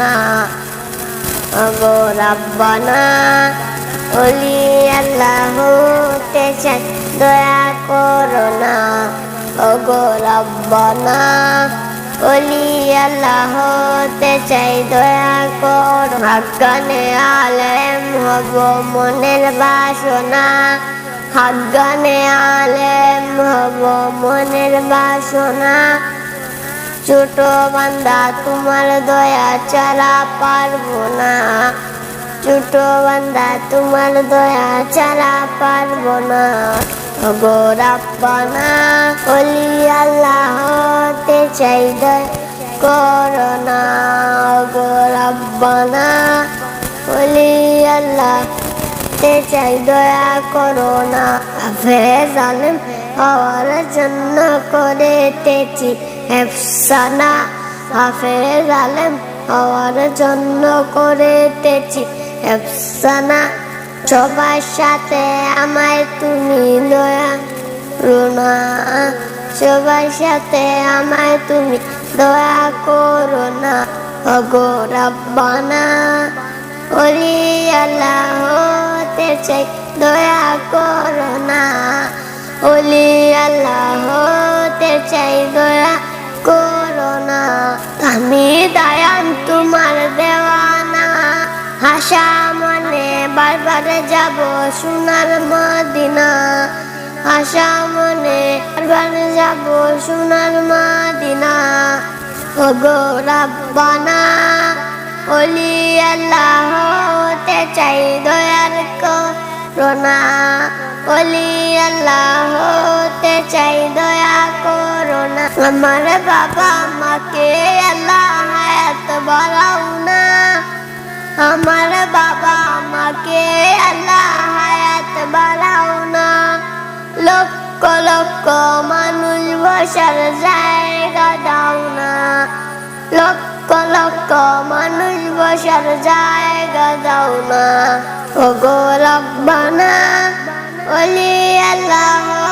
না ওগো রব্বানা, ওলি আল্লাহ দয়া করো না। ওগো রব্বানা, ওলি আল্লাহ চাই দয়া করো হাক্কানে আলেম হব মনের বাসনা। হাগ্গানে আলেম হব মনের বাসনা। ছোট বান্দা, তোমার দয়া ছাড়া পারব না। ছোট বান্দা, তোমার দয়া ছাড়া পারব না। গো রাব্বানা ওলি আল্লাহ হতে চাই দয় করোনা গো রাব্বানা ওলি আল্লাহ তে চাই দয়া করো না। ফেরে জালেম হওয়ার জন্য করেতেছি। হেফসানা হাফেরে জালেম হওয়ার জন্য করেতেছি। হেফসানা সবার সাথে আমায় তুমি দয়া রোনা সবার সাথে আমায় তুমি দয়া করো না অগো রাব্বানা আল্লাহ হতে চাই দয়া করো না ওলি আল্লাহ, হতে চাই দয়া, করো না। আমি দায়ান তোমার দেওয়ানা। হাসা মনে বারবার যাব সোনার মদিনা। আশা মনে বারবার যাব সোনার মদিনা। ও গো রাব্বানা ওলি আল্লাহ, হতে চাই দয়ার করোনা ওলি আল্লাহ হতে চাই দয়া করোনা আমার বাবা মাকে আল্লাহ হায়াত বাড়াও না। আমার বাবা আমাকে আল্লাহ হায়াত বাড়াও না। লক্ষ লক্ষ মানুষ বসার জায়গা দাও না। লক্ষ লক্ষ মানুষ বসার জায়গা দাও না। ও গো রব্বানা ওলি আল্লাহ